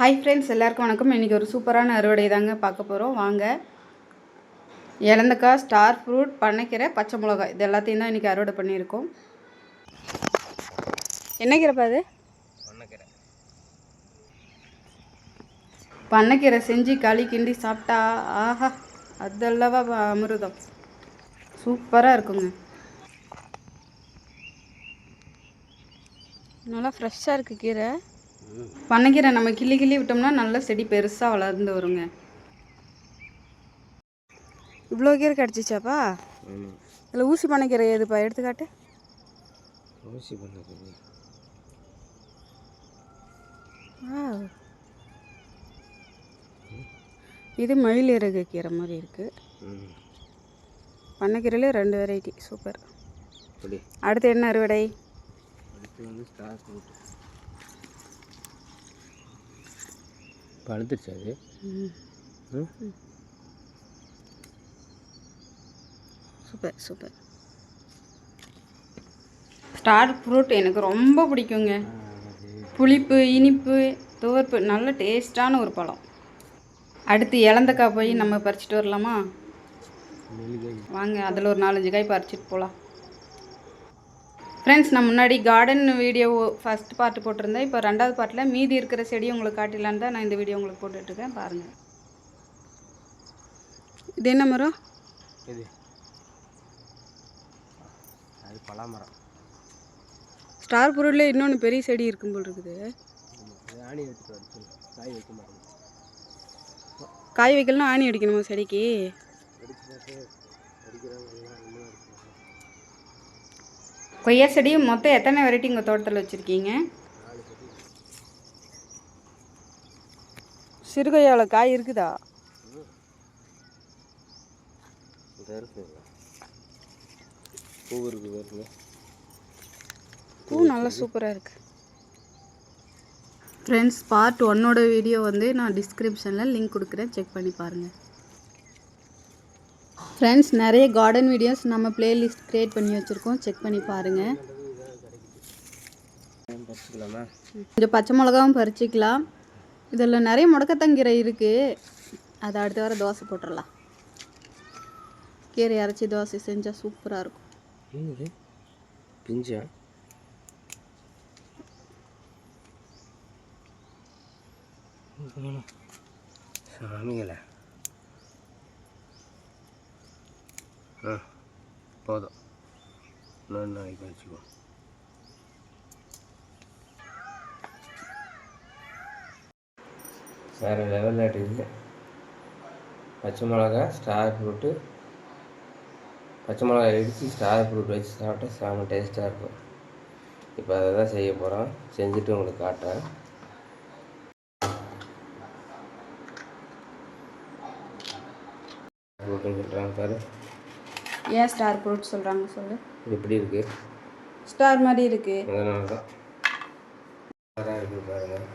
Hi friends எல்லாருக்கும் வணக்கம். இன்றைக்கி ஒரு சூப்பரான அறுவடை தாங்க பார்க்க போகிறோம் வாங்க. இலந்தக்காய் ஸ்டார் ஃப்ரூட் பண்ணைக்கீரை பச்சை மிளகாய். இது எல்லாத்தையும் தான் இன்றைக்கி அறுவடை பண்ணியிருக்கோம். என்ன கீரைப்பா அது பண்ணக்கீரை. பண்ணைக்கீரை செஞ்சு களி கிண்டி சாப்பிட்டா ஆஹா அதல்லவா அமிர்தம். சூப்பராக இருக்குங்க. நல்லா ஃப்ரெஷ்ஷாக இருக்குது கீரை. பண்ணைக்கீரை நம்ம கிள்ளி கிள்ளி விட்டோம்னா நல்லா செடி பெருசாக வளர்ந்து வருங்க. இவ்வளோ கீரை கிடச்சிச்சாப்பா? இதில் ஊசி பண்ணைக்கீரை எதுப்பா? எடுத்துக்காட்டு. ஊசி பண்ணக்கீரை. இது மயில் இறகு கீரை மாதிரி இருக்குது பண்ணைக்கீரையிலே ரெண்டு வெரைட்டி சூப்பர். அடுத்து என்ன அறுவடை அடுத்து வந்து ஸ்டார் ஃப்ரூட் பழுத்துருச்சு அது. Super super. ஸ்டார் ஃப்ரூட் எனக்கு ரொம்ப பிடிக்குங்க. புளிப்பு இனிப்பு துவர்ப்பு நல்ல டேஸ்டான ஒரு பழம். அடுத்து இலந்தக்காய் போய் நம்ம பறிச்சுட்டு வரலாமா? வாங்க அதில் ஒரு நாலஞ்சு காய் பறிச்சுட்டு போகலாம். ஃப்ரெண்ட்ஸ் நான் முன்னாடி கார்டன் வீடியோ ஃபஸ்ட் பார்ட் போட்டிருந்தேன். இப்போ ரெண்டாவது பார்ட்டில் மீதி இருக்கிற செடி உங்களுக்கு காட்டிடலான்னு தான் நான் இந்த வீடியோ உங்களுக்கு போட்டுட்ருக்கேன் பாருங்கள் இது என்ன மரம்? இது. அது பலாமரம். ஸ்டார் பொருளில் இன்னொன்று பெரிய செடி இருக்கும் போல் இருக்குது. ஆணி காய் வைக்க மாட்டேங்குது காய் வைக்கலாம் ஆணி அடிக்கணுமா செடிக்கு? கொய்யா செடி மொத்தம் எத்தனை வெரைட்டி உங்கள் தோட்டத்தில் வச்சுருக்கீங்க? சிறுகொய்யாவில் காய் இருக்குதா? இதாக இருக்குங்க பூ இருக்கு பாருங்க பூ நல்லா சூப்பராக இருக்குது ஃப்ரெண்ட்ஸ் பார்ட் ஒன்னோட வீடியோ வந்து நான் டிஸ்கிரிப்ஷனில் லிங்க் கொடுக்குறேன். செக் பண்ணி பாருங்கள் ஃப்ரெண்ட்ஸ் நிறைய கார்டன் வீடியோஸ் நம்ம பிளேலிஸ்ட் க்ரியேட் பண்ணி வச்சுருக்கோம். செக் பண்ணி பாருங்கள் கொஞ்சம் பச்சை மிளகாவும் பறிச்சிக்கலாம். இதில் நிறைய முடக்கத்தங்கீரை இருக்குது அதை அடுத்த வாரம் தோசை போட்டுடலாம் கீரை அரைச்சி தோசை செஞ்சால் சூப்பராக இருக்கும். பிஞ்சா? சாமிங்கள ஆ போதும். நான் நாளைக்கு வச்சுக்கோ வேறு லெவலில் இல்லை பச்சை மிளகா ஸ்டார் ஃப்ரூட்டு பச்சை மிளகா இடித்து ஸ்டார் ஃப்ரூட் வச்சு சாப்பிட்டா செம டேஸ்ட்டாக இருக்கும். இப்போ அதை தான் செய்ய போகிறோம் செஞ்சுட்டு உங்களுக்கு காட்டுறேன். ஃப்ரூட்டுன்னு சொல்கிறாங்க பாரு. ஏன் ஸ்டார் ஃப்ரூட் சொல்கிறாங்க சொல்லு. இது எப்படி இருக்குது ஸ்டார் மாதிரி இருக்குது அதனால தான் சூப்பராக இருக்குது பாருங்கள்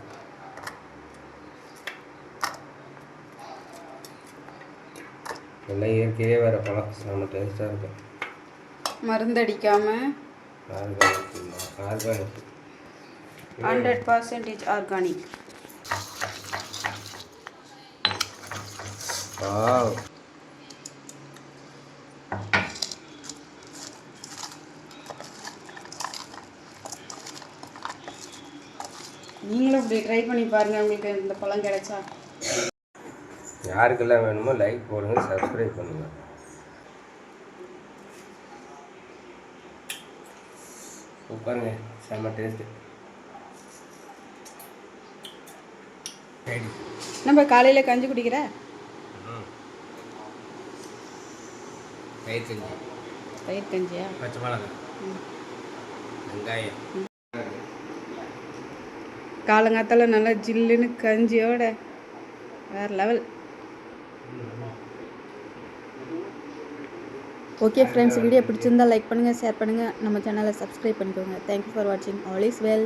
எல்லாம் இயற்கையே வேறு பழம். செம டேஸ்ட்டாக இருக்கும் மருந்தடிக்காமல் organic organic hundred percentage organic wow நீங்களும் இப்படி ட்ரை பண்ணி பாருங்கள் உங்களுக்கு இந்த பழம் கிடைச்சா. யாருக்கெல்லாம் வேணுமோ லைக் போடுங்க சப்ஸ்கிரைப் பண்ணுங்க. சூப்பருங்க செம்ம டேஸ்ட்டு நம்ம காலையில் கஞ்சி குடிக்கிற? தயிர் செஞ்சு தயிர் கஞ்சியா? பச்சை மிளகா வெங்காயம். காலங்காத்தால நல்லா ஜில்லுன்னு கஞ்சியோட வேறு லெவல் ஓகே ஃப்ரெண்ட்ஸ் வீடியோ பிடிச்சிருந்தா லைக் பண்ணுங்கள் ஷேர் பண்ணுங்கள் நம்ம சேனலை சப்ஸ்கிரைப் பண்ணிக்கோங்க. தேங்க்யூ ஃபார் வாட்சிங் ஆல் இஸ் வெல்